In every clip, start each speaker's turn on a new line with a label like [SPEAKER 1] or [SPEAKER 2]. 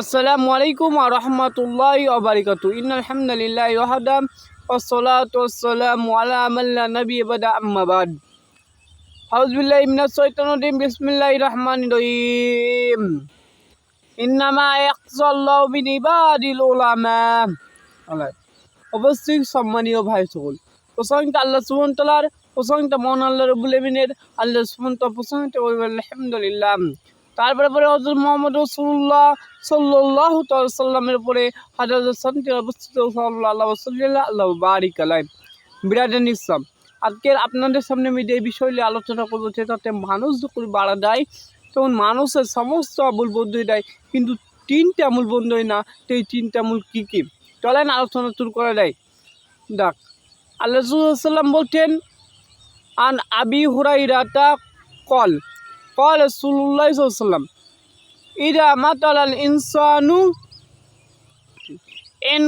[SPEAKER 1] আসসালামু আলাইকুম আ রহমতুল্লাহ অবরিকাত ইনহামদুলিল্লাহ ওহাদাম ওসলাতাম আলামাল্লা নবী বাদা। আম্মাবাদ হাউজবিল্লাহ ইমনা সৈতনুদ্দিন বিসমিল্লাহ রহমান রহিম। ইন্নামা একসল্লাহ বিন ইবাদিল ওলামা অবশ্যই সম্মানীয় ভাই সকল প্রসঙ্গ আল্লাহ সুমন্তলার প্রসঙ্গটা মহান আল্লাহ রবুল আমিনের আল্লাহ সুমন্ত প্রসঙ্গটা আলহামদুলিল্লাহ। তারপরে পরে হজরত মোহাম্মদ রসুল্লাহ সাল্লাহ সাল্লামের উপরে হাজার শান্তি অবস্থিত আল্লাহ বারিক আলাই বিরাটেন ইসলাম। আজকের আপনাদের সামনে আমি যে বিষয় নিয়ে আলোচনা করব সেটাতে মানুষ যখন বাড়া দেয়, তখন মানুষের সমস্ত আমূল বন্ধুই দেয়, কিন্তু তিনটে আমূল বন্ধুই না, সেই তিনটে আমূল কী কী? চলেন আলোচনা শুরু করা দেয় দেখ, আল্লাহ সাল্লাম বলছেন, আন আবি হুরাইরাতা কল। qala sallallahu Sosalam, wasallam al insanu in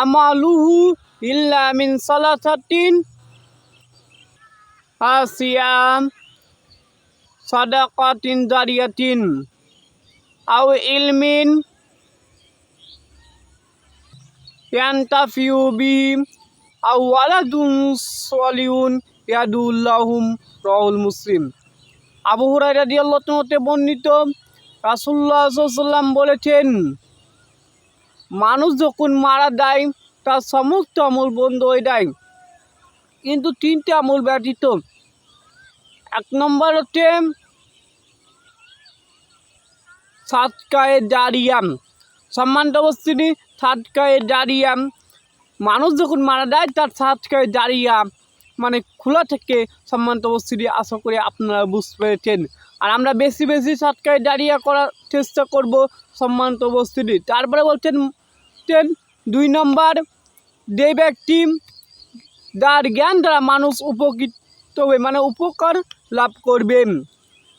[SPEAKER 1] amaluhu illa min salatatin asiyam sadaqatin aw ilmin yantafiu bihim awaladun soliun yadullahum rawul muslim আবু হুরাই রাজি আল্লাহতে বর্ণিত রাসুল্লাহ সাল্লাম বলেছেন, মানুষ যখন মারা দেয় তার সমস্ত আমূল বন্ধ হয়ে যায়। কিন্তু তিনটে আমূল ব্যতীত, এক নম্বর হচ্ছে সাতকায়ে দাঁড়িয়াম সম্মানটা অবস্থিতি সাতকায়ে দাঁড়িয়াম মানুষ যখন মারা যায়, তার সাতকায়ে দাঁড়িয়াম মানে খোলা থেকে সম্মানিত উপস্থিতি আশা করি আপনারা বুঝতে পেরেছেন। আর আমরা বেশি বেশি সাতকায় দাঁড়িয়ে করার চেষ্টা করব সম্মানিত অবস্থিতি তারপরে বলছেন দুই নম্বর যে ব্যক্তি যার জ্ঞান দ্বারা মানুষ উপকৃত হবে মানে উপকার লাভ করবেন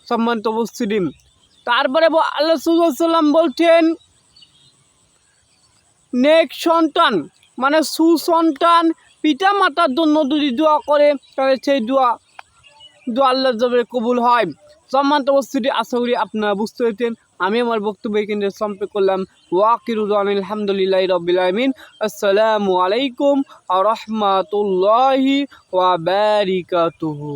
[SPEAKER 1] সম্মানিত উপস্থিতি। তারপরে আল্লাহ সাল্লাম বলছেন নেক্সট সন্তান মানে সুসন্তান পিতা মাতার জন্য যদি দোয়া করে তাহলে সেই দোয়া দোয়া আল্লাহ জবের কবুল হয়। সম্মান্ত উপস্থিতি, আশা করি আপনারা বুঝতে পেরেছেন। আমি আমার বক্তব্য এখানে সম্পে করলাম। ওয়াকিরুদ্দান আলহামদুলিল্লাহ রবিল আলমিন। আসসালামু আলাইকুম আ রহমাতুল্লাহি ওয়া বারিকাতুহু।